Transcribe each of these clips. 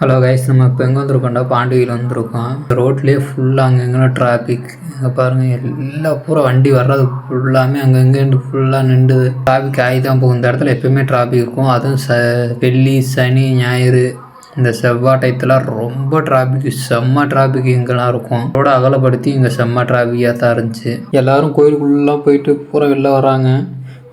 Hello guys நம்ம இப்போ எங்கே வந்திருக்கோம்டா? பாண்டியில் வந்திருக்கோம். ரோட்லேயே ஃபுல்லாக அங்கங்கெல்லாம் டிராஃபிக் அங்கே பாருங்கள் எல்லா பூரா வண்டி வர்றது ஃபுல்லாமே அங்கங்கே ஃபுல்லாக நின்று டிராஃபிக் ஆகி தான் போகும் இந்த இடத்துல எப்போயுமே டிராஃபிக் இருக்கும். அதுவும் ச வெள்ளி சனி ஞாயிறு இந்த செவ்வாய் டயத்தில் ரொம்ப டிராஃபிக் செம்ம டிராஃபிக் இங்கெல்லாம் இருக்கும். ரோட அகலப்படுத்தி இங்கே செம்ம டிராஃபிக்காக தான் இருந்துச்சு. எல்லோரும் கோயிலுக்குள்ளெலாம் போயிட்டு பூரா வெளில வராங்க.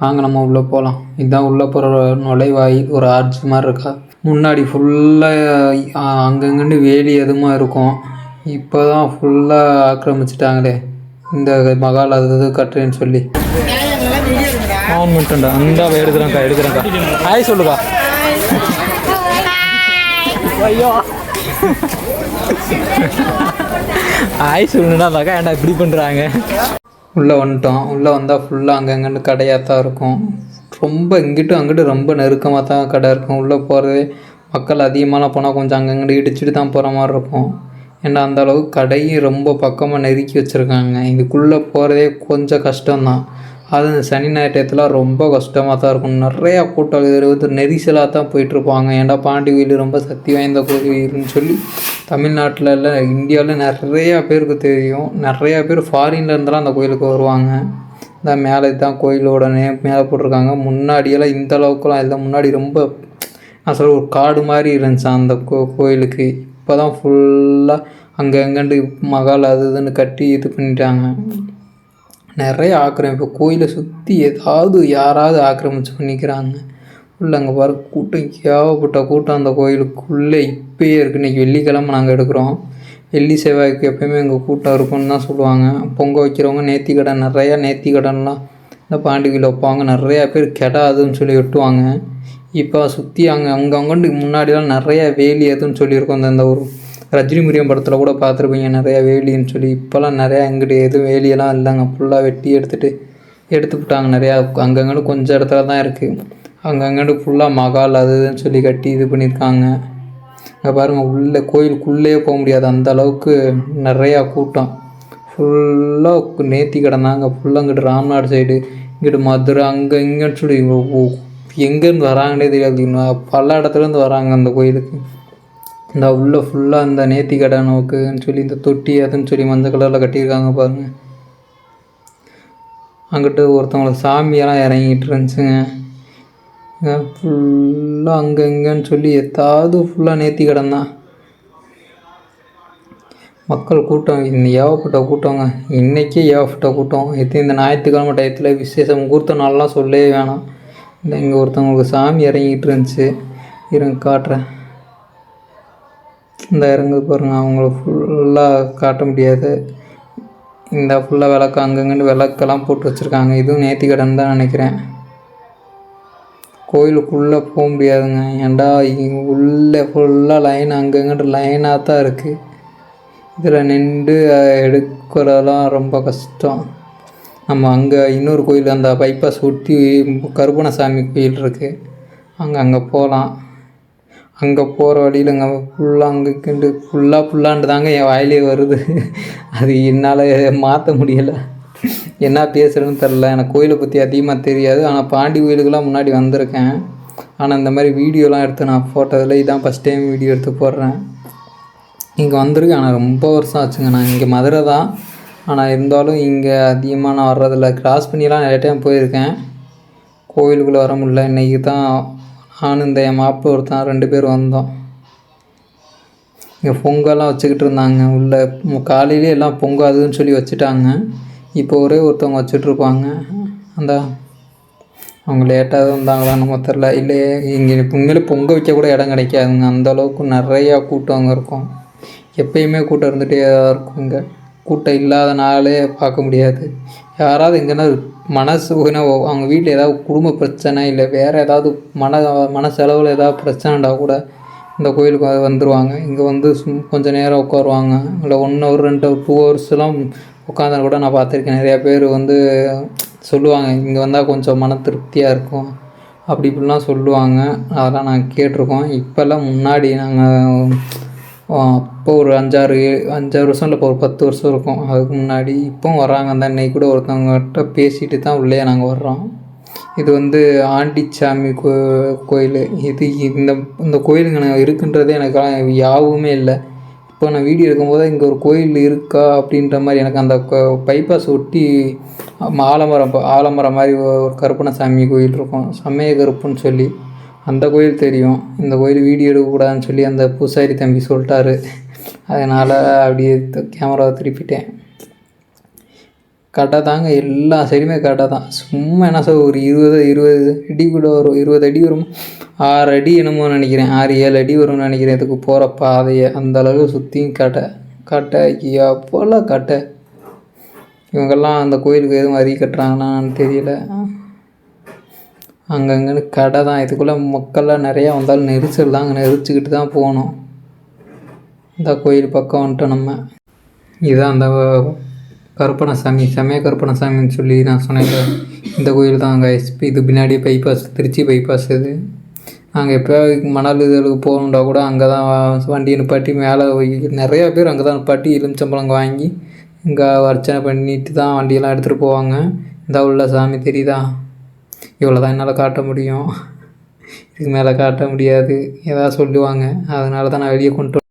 வாங்க நம்ம உள்ளே போகலாம் இதுதான் உள்ளே போகிற நுழைவாயில். ஒரு ஆர்ஜி மாதிரி இருக்கா. முன்னாடி ஃபுல்லாக அங்கங்கண்டு வேலி எதுவுமா இருக்கும்? இப்போ தான் ஃபுல்லாக ஆக்கிரமிச்சிட்டாங்களே. இந்த மகால் அது இது கட்டுறேன்னு சொல்லி ஆன் மட்டும்டா அந்த எடுக்கிறேன்க்கா எடுக்கிறேன்க்கா. ஹாய் சொல்லுக்கா. ஐயோ. ஹாய் சொல்லுடாக்கா ஏன்டா இப்படி பண்ணுறாங்க உள்ளே வந்துட்டோம். உள்ளே வந்தால் ஃபுல்லாக அங்கங்கன்னு கடையாக தான் இருக்கும். ரொம்ப இங்கிட்டும் அங்கிட்டும் ரொம்ப நெருக்கமாக தான் கடை இருக்கும். உள்ளே போகிறதே மக்கள் அதிகமாகலாம் போனால் கொஞ்சம் அங்கங்கிட்டு இடிச்சிட்டு தான் போகிற மாதிரி இருக்கும். ஏன்னா அந்த அளவுக்கு கடையும் ரொம்ப பக்கமாக நெருக்கி வச்சுருக்காங்க. இதுக்குள்ளே போகிறதே கொஞ்சம் கஷ்டம்தான். அது இந்த சனி ஞாயிறு ரொம்ப கஷ்டமாக தான் இருக்கும். நிறையா கூட்டம் இது வந்து நெரிசலாக தான் போயிட்டுருப்பாங்க. ஏன்டா பாண்டி கோயில் ரொம்ப சக்தி வாய்ந்த கோயில்னு சொல்லி தமிழ்நாட்டில் இல்லை இந்தியாவில் நிறையா பேருக்கு தெரியும். நிறையா பேர் ஃபாரின்லேருந்துலாம் அந்த கோயிலுக்கு வருவாங்க. இந்த மேலே தான் கோயிலோட நேம் மேலே போட்டிருக்காங்க. முன்னாடியெல்லாம் இந்த அளவுக்குலாம் இல்லை. முன்னாடி ரொம்ப நான் சொல்ல ஒரு காடு மாதிரி இருந்துச்சு அந்த கோ கோயிலுக்கு. இப்போ தான் ஃபுல்லாக அங்கே அங்கேண்டு மகால் அது இதுன்னு கட்டி இது பண்ணிட்டாங்க. நிறைய ஆக்கிரமிப்பு. கோயிலை சுற்றி ஏதாவது யாராவது ஆக்கிரமிச்சு பண்ணிக்கிறாங்க. உள்ள அங்கே பாரு கூட்டம் ஏவப்பட்ட கூட்டம் அந்த கோயிலுக்குள்ளே இப்பயே இருக்குது இன்றைக்கி வெள்ளிக்கிழமை நாங்கள் எடுக்கிறோம். வெள்ளி செவ்வாய்க்கு எப்பயுமே எங்கள் கூட்டம் இருக்கும்னு தான் சொல்லுவாங்க. பொங்கல் வைக்கிறவங்க நேத்தி கடன் நிறையா நேத்தி கடன்லாம் இந்த பாண்டிகையில் வைப்பாங்க. நிறையா பேர் கெடாதுன்னு சொல்லி வெட்டுவாங்க. இப்போ சுற்றி அங்கே அங்கே முன்னாடிலாம் நிறையா வேலி எதுன்னு சொல்லியிருக்கோம். அந்த ஒரு ரஜினி முரியம் படத்தில் கூட பார்த்துருப்பீங்க. நிறையா வேலின்னு சொல்லி. இப்போல்லாம் நிறையா எங்கிட்ட எதுவும் வேலியெல்லாம் இல்லைங்க. ஃபுல்லாக வெட்டி எடுத்துகிட்டு எடுத்து விட்டாங்க நிறையா. அங்கங்கன்னு கொஞ்சம் இடத்துல தான் இருக்குது அங்கங்கன்னு ஃபுல்லாக மகால் அது இதுன்னு சொல்லி கட்டி இது பண்ணியிருக்காங்க. அங்கே பாருங்கள் உள்ளே கோயிலுக்குள்ளேயே போக முடியாது. அந்த அளவுக்கு நிறையா கூட்டம். ஃபுல்லாக நேர்த்தி கிடந்தாங்க ஃபுல்லாக இங்கிட்டு ராம்நாடு சைடு இங்கிட்டு மதுரை அங்கே இங்கேன்னு சொல்லி எங்கேருந்து வராங்கன்னே தெரியாது. இன்னும் பல இடத்துலேருந்து வராங்க அந்த கோயிலுக்கு. இந்த உள்ளே ஃபுல்லாக இந்த நேத்தி கடை நோக்குன்னு சொல்லி இந்த தொட்டி அதுன்னு சொல்லி மஞ்சள் கலரில் கட்டியிருக்காங்க பாருங்கள் அங்கிட்டு ஒருத்தவங்களை சாமியெல்லாம் இறங்கிட்டு இருந்துச்சுங்க. ஃபுல்லாக அங்கே இங்கேன்னு சொல்லி எதாவது ஃபுல்லாக நேர்த்தி கிடந்தான் தான் மக்கள் கூட்டம் இன்னும் ஏகப்பட்ட கூட்டங்க. இன்றைக்கே ஏகப்பட்ட கூட்டம். எத்தனை இந்த ஞாயிற்றுக்கிழமை டயத்தில் விசேஷம் முகூர்த்த நாள்லாம் சொல்லவே வேணாம். இந்த இங்கே ஒருத்தவங்களுக்கு சாமி இறங்கிட்டு இருந்துச்சு. இருங்க காட்டுறேன். இந்த இறங்கு பாருங்கள் அவங்கள ஃபுல்லாக காட்ட முடியாது. இந்த ஃபுல்லாக விளக்கு அங்கங்கன்னு விளக்கெல்லாம் போட்டு வச்சுருக்காங்க. இதுவும் நேர்த்தி கடன் தான் நினைக்கிறேன். கோயிலுக்குள்ளே போக முடியாதுங்க. ஏன்டா இங்கே உள்ளே ஃபுல்லாக லைன் அங்கங்கிட்ட லைனாக தான் இருக்குது இதில் நின்று எடுக்கிறதெல்லாம் ரொம்ப கஷ்டம். நம்ம அங்கே இன்னொரு கோயில் அந்த பைபாஸ் ஒட்டி கருப்பணசாமி கோயில் இருக்குது அங்கே அங்கே போகலாம் அங்கே போகிற வழியில் அங்கே ஃபுல்லாக அங்கே கிண்டு ஃபுல்லாக ஃபுல்லாண்டு தாங்க என் வாயிலே வருது. அது என்னால் மாற்ற முடியலை. என்ன பேசுகிறேன்னு தெரில எனக்கு கோயிலை பற்றி அதிகமாக தெரியாது. ஆனால் பாண்டி கோயிலுக்கெலாம் முன்னாடி வந்திருக்கேன். ஆனால் இந்த மாதிரி வீடியோலாம் எடுத்து நான் போட்டதில் இதான் ஃபஸ்ட் டைம் வீடியோ எடுத்து போடுறேன். இங்கே வந்திருக்கேன். ஆனால் ரொம்ப வருஷம் ஆச்சுங்க. நான் இங்கே மதுரை தான். ஆனால் இருந்தாலும் இங்கே அதிகமாக நான் வர்றதில்ல. கிராஸ் பண்ணிலாம் நிறைய டைம் போயிருக்கேன். கோயிலுக்குள்ளே வர முடியல. இன்றைக்கி தான் நானும் இந்த என் மாப்பிள்ள ஒருத்தன் ரெண்டு பேர் வந்தோம். இங்கே பொங்கல்லாம் வச்சுக்கிட்டு இருந்தாங்க. உள்ளே காலையிலே எல்லாம் பொங்கல் அதுன்னு சொல்லி வச்சுட்டாங்க. இப்போ ஒரே ஒருத்தவங்க வச்சுட்ருப்பாங்க. அந்த அவங்க லேட்டாக வந்தாங்களா நம்ம தெரில. இல்லையே இங்கே உண்மையிலே பொங்க வைக்க கூட இடம் கிடைக்காதுங்க. அந்த அளவுக்கு நிறையா கூட்டம் அங்கே இருக்கும். எப்பயுமே கூட்டம் இருந்துகிட்டே தான் இருக்கும் இங்கே. கூட்டம் இல்லாத நாளே பார்க்க முடியாது. யாராவது எங்கன்னா மனசு அவங்க வீட்டில் ஏதாவது குடும்ப பிரச்சனை இல்லை வேறு ஏதாவது மன மன செலவில் ஏதாவது பிரச்சனைண்டா கூட இந்த கோயிலுக்கு வந்துடுவாங்க இங்கே வந்து சும் கொஞ்சம் நேரம் உட்காருவாங்க. இல்லை ஒன் ஹவர் ரெண்டு டூ ஹவர்ஸ்லாம் உட்காந்தா கூட நான் பார்த்துருக்கேன். நிறையா பேர் வந்து சொல்லுவாங்க இங்கே வந்தால் கொஞ்சம் மன திருப்தியாக இருக்கும். அப்படி இப்படிலாம் சொல்லுவாங்க. அதெல்லாம் நான் கேட்டிருக்கோம். இப்போல்லாம் முன்னாடி நாங்கள் அப்போ ஒரு அஞ்சாறு அஞ்சாறு வருஷம் இல்லை இப்போ ஒரு பத்து வருஷம் இருக்கும். அதுக்கு முன்னாடி இப்போவும் வராங்க அந்த அன்னைக்கு கூட ஒருத்தவங்ககிட்ட பேசிட்டு தான் உள்ளே நாங்கள் வர்றோம். இது வந்து ஆண்டிச்சாமி கோ கோயில். இது இந்த இந்த கோயிலுங்க நான் இருக்குன்றதே எனக்கு யாவுமே இல்லை. இப்போ நான் வீடியோ எடுக்கும்போது இங்கே ஒரு கோயில் இருக்கா அப்படின்ற மாதிரி எனக்கு அந்த பைபாஸ் ஒட்டி ஆலமரம் ஆலமரம் மாதிரி ஒரு கருப்பணசாமி கோயில் இருக்கும். சமய கருப்புன்னு சொல்லி அந்த கோயில் தெரியும். இந்த கோயில் வீடியோ எடுக்கக்கூடாதுன்னு சொல்லி அந்த பூசாரி தம்பி சொல்லிட்டாரு. அதனால் அப்படியே கேமராவை திருப்பிட்டேன். கடை தாங்க எல்லா சைடுமே கடை தான் சும்மா என்ன சார் ஒரு இருபது இருபது அடி கூட வரும். இருபது அடி வரும். ஆறு அடி என்னமோ நினைக்கிறேன். ஆறு ஏழு அடி வரும்னு நினைக்கிறேன். இதுக்கு போகிற பாதையை. அந்த அளவுக்கு சுற்றியும் கடை. கடை எப்போல்லாம் கடை? இவங்கெல்லாம் அந்த கோயிலுக்கு எதுவும் வரி கட்டுறாங்களான்னு தெரியல. அங்கங்கன்னு கடை தான் இதுக்குள்ளே மக்கள்லாம் நிறையா வந்தாலும் நெரிசல் தான் அங்கே நெரிச்சிக்கிட்டு தான் போகணும். இந்த கோயில் பக்கம் வந்துட்டோம் நம்ம. இதுதான் அந்த கருப்பணசாமி செம்மைய கருப்பணசாமின்னு சொல்லி நான் சொன்னேன் இந்த கோயில் தான் அங்கே இது பின்னாடி பைபாஸ் திருச்சி பைபாஸ் இது. நாங்கள் எப்போ மணல் இதுகளுக்கு போகணுண்டா கூட அங்கே தான் வண்டியை நிப்பாட்டி மேலே நிறையா பேர் அங்கே தான் நிப்பாட்டி எலுமிச்சம்பழம் வாங்கி இங்கே அர்ச்சனை பண்ணிட்டு தான் வண்டியெல்லாம் எடுத்துகிட்டு போவாங்க. இந்த உள்ள சாமி தெரியுதா? இவ்வளோ தான் என்னால் காட்ட முடியும். இதுக்கு மேலே காட்ட முடியாது. ஏதாவது சொல்லுவாங்க. அதனால தான் நான் வெளியே கொண்டு